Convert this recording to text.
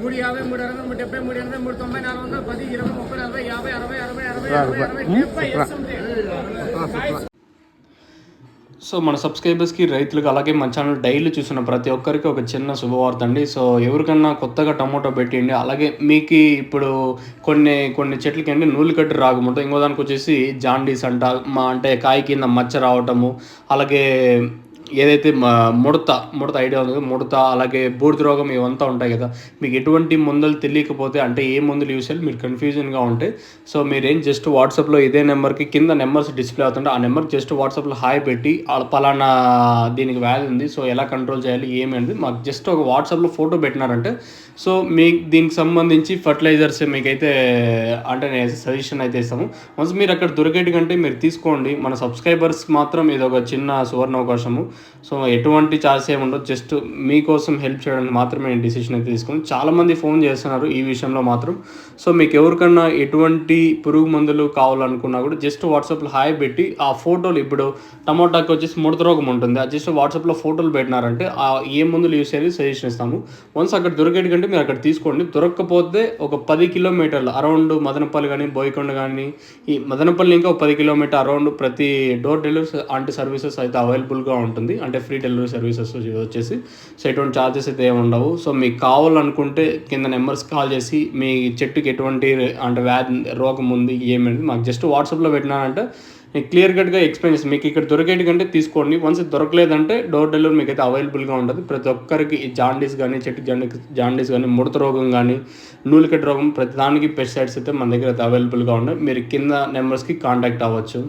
మూడు యాభై మూడు అరవై మూడు డెబ్బై మూడు ఎనభై మూడు తొంభై నాలుగు వందల పది ఇరవై ముప్పై నలభై యాభై అరవై అరవై అరవై అరవై అరవై డెబ్బై. సో మన సబ్స్క్రైబర్స్కి రైతులకు అలాగే మన ఛానల్ డైలీ చూసిన ప్రతి ఒక్కరికి ఒక చిన్న శుభవార్త అండి. సో ఎవరికన్నా కొత్తగా టమోటో పెట్టిండి అలాగే మీకు ఇప్పుడు కొన్ని కొన్ని చెట్లకి అండి నూలు కట్టి రాకముంటుంది ఇంకో దానికి వచ్చేసి జాండీస్ అంట మా అంటే కాయ కింద మచ్చ రావటము అలాగే ఏదైతే ముడత ముడత ఐడియా ఉందో ముడత అలాగే బూడిద రోగం ఇవంతా ఉంటాయి కదా మీకు ఎటువంటి మందులు తెలియకపోతే అంటే ఏ మందులు యూస్ చేయాలి మీరు కన్ఫ్యూజన్గా ఉంటే సో మీరేం జస్ట్ వాట్సాప్లో ఇదే నెంబర్కి కింద నెంబర్స్ డిస్ప్లే అవుతుంటే ఆ నెంబర్కి జస్ట్ వాట్సాప్లో హాయ్ పెట్టి పలానా దీనికి వ్యాధి ఉంది సో ఎలా కంట్రోల్ చేయాలి ఏమైంది మాకు జస్ట్ ఒక వాట్సాప్లో ఫోటో పెట్టినారంటే సో మీకు దీనికి సంబంధించి ఫర్టిలైజర్స్ మీకైతే అంటే నేను సజెషన్ అయితే ఇస్తాము. వన్స్ మీరు అక్కడ దొరికేటి కంటే మీరు తీసుకోండి మన సబ్స్క్రైబర్స్ మాత్రం ఇది ఒక చిన్న సువర్ణ అవకాశము సో ఎటువంటి ఛార్జ్ ఏమి ఉండదు జస్ట్ మీకోసం హెల్ప్ చేయడానికి మాత్రమే నేను డిసిషన్ అయితే తీసుకుని చాలామంది ఫోన్ చేస్తున్నారు ఈ విషయంలో మాత్రం. సో మీకు ఎవరికన్నా ఎటువంటి పురుగు మందులు కావాలనుకున్నా కూడా జస్ట్ వాట్సాప్లో హాయ్ పెట్టి ఆ ఫోటోలు ఇప్పుడు టమోటాకి వచ్చేసి ముడత రోగం ఉంటుంది. అది జస్ట్ వాట్సాప్లో ఫోటోలు పెట్టినారంటే ఆ ఏ మందులు యూస్ చేయాలి సజెషన్ ఇస్తాము. వన్స్ అక్కడ దొరికేటి కంటే మీరు అక్కడ తీసుకోండి. దొరకకపోతే ఒక పది కిలోమీటర్లు అరౌండ్ మదనపల్లి కానీ బోయకొండ కానీ ఈ మదనపల్లి ఇంకా ఒక పది కిలోమీటర్ అరౌండ్ ప్రతి డోర్ డెలివరీ అంటే సర్వీసెస్ అయితే అవైలబుల్గా ఉంటుంది. అంటే ఫ్రీ డెలివరీ సర్వీసెస్ వచ్చేసి సో ఎటువంటి ఛార్జెస్ అయితే ఏమి ఉండవు. సో మీకు కావాలనుకుంటే కింద నెంబర్స్ కాల్ చేసి మీ చెట్టుకి ఎటువంటి అంటే వ్యాధి రోగం ఉంది ఏమైంది మాకు జస్ట్ వాట్సాప్లో పెట్టినానంటే నేను క్లియర్ కట్గా ఎక్స్ప్లెయిన్ చేస్తాను. మీకు ఇక్కడ దొరికేటి కంటే తీసుకోండి. వన్స్ దొరకలేదంటే డోర్ డెలివరీ మీకు అయితే అవైలబుల్గా ఉంటుంది. ప్రతి ఒక్కరికి జాండీస్ కానీ చెట్టు జాండీస్ జాండీస్ కానీ ముడత రోగం కానీ నూలికట్ రోగం ప్రతి దానికి పెస్టిసైడ్స్ అయితే మన దగ్గర అయితే అవైలబుల్గా ఉన్నాయి. మీరు కింద నెంబర్స్కి కాంటాక్ట్ అవ్వచ్చు.